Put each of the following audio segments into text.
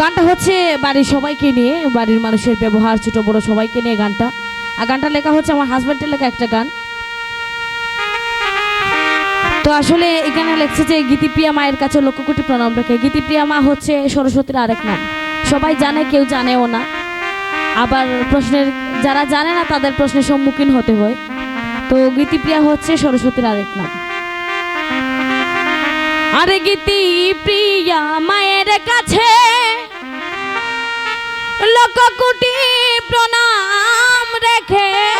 গানটা হচ্ছে বাড়ির সবাইকে নিয়ে, বাড়ির মানুষের ব্যবহার, ছোট বড় সবাইকে নিয়ে গানটা। আর গানটা লেখা হচ্ছে আমার হাজব্যান্ডের লেখা একটা গান। তো আসলে এখানে লেখছে যে গীতিপ্রিয়া মায়ের কাছে লক্ষ কোটি প্রণাম রেখে, গীতিপ্রিয়া মা হচ্ছে সরস্বতীর আরেক নাম। সবাই জানে, কেউ জানেও না। আবার প্রশ্নের, যারা জানে না, তাদের প্রশ্নের সম্মুখীন হতে হয়। তো গীতিপ্রিয়া হচ্ছে সরস্বতীর আরেক নাম। আরে গীতি প্রিয়া মায়ের কাছে লক্ষ কোটি প্রণাম রেখে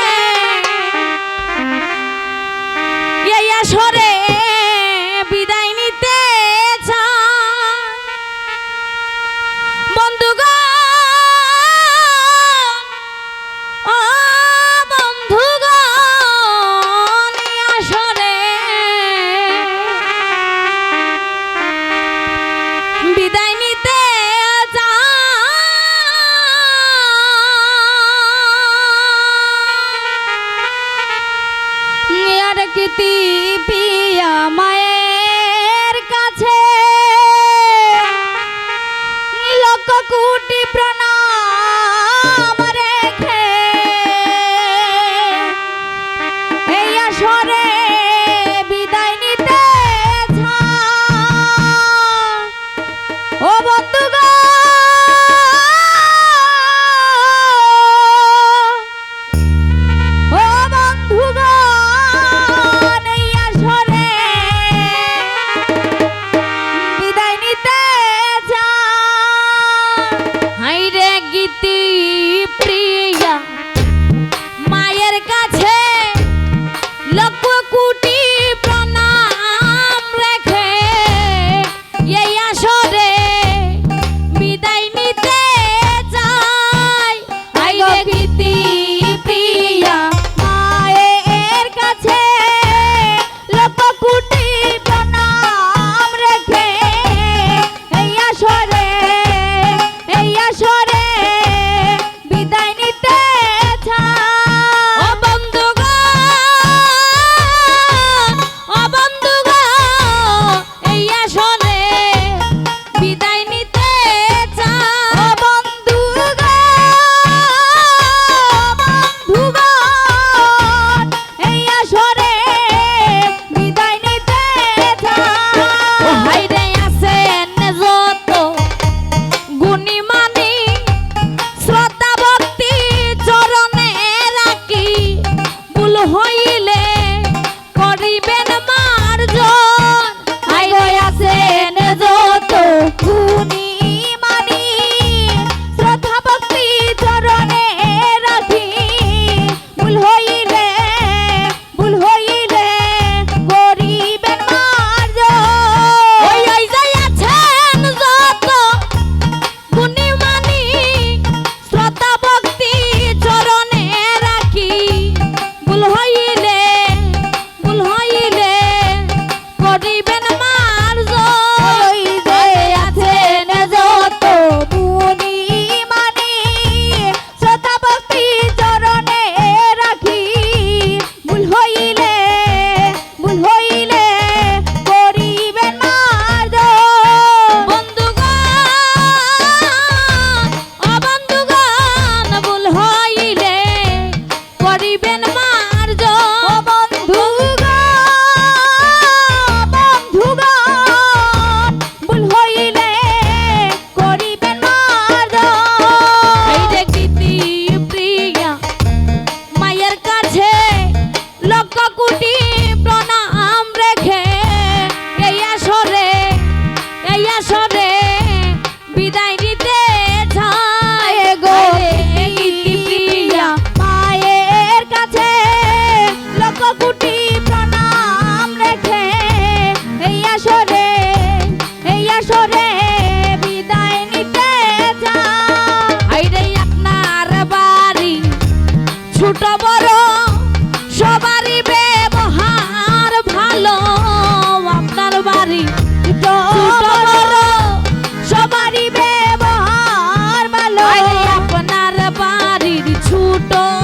todo.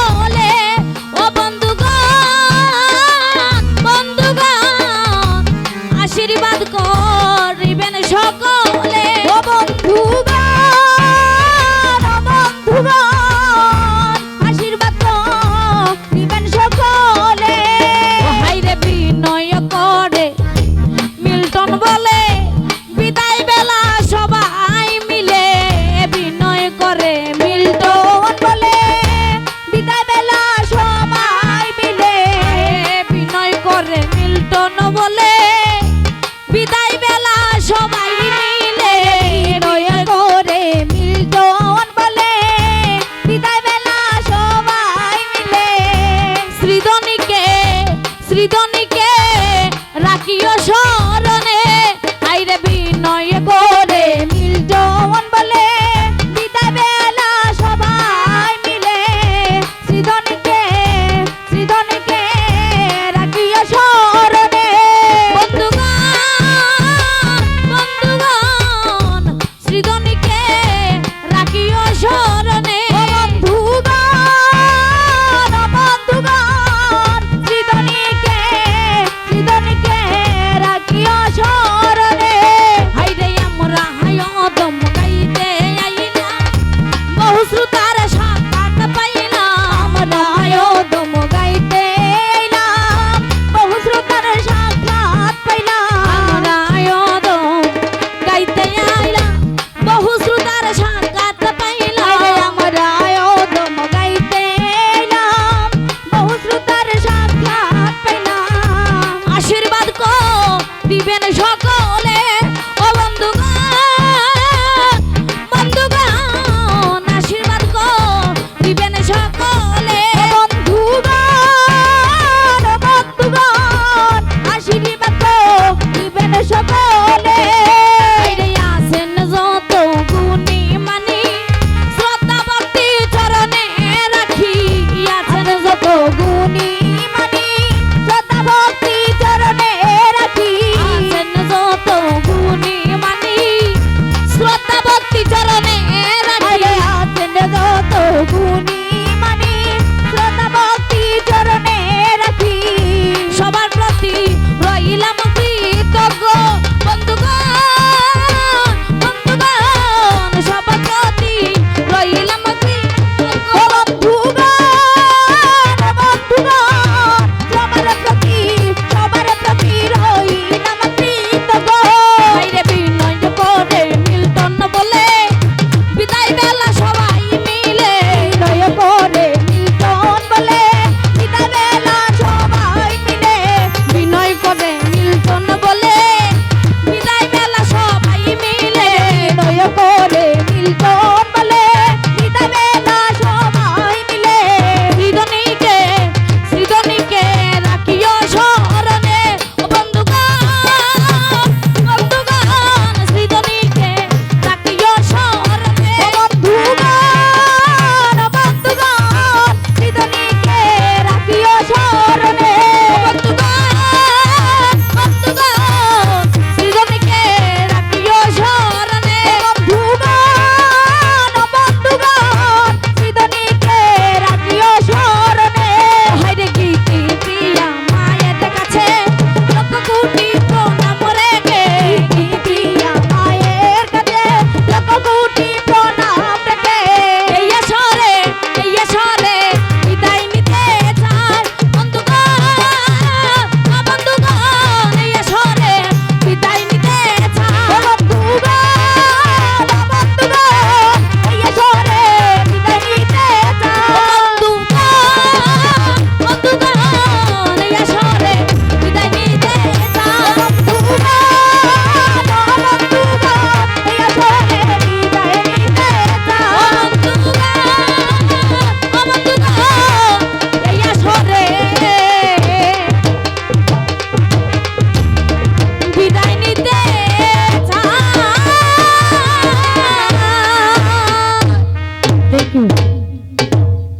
মিল্টন বলে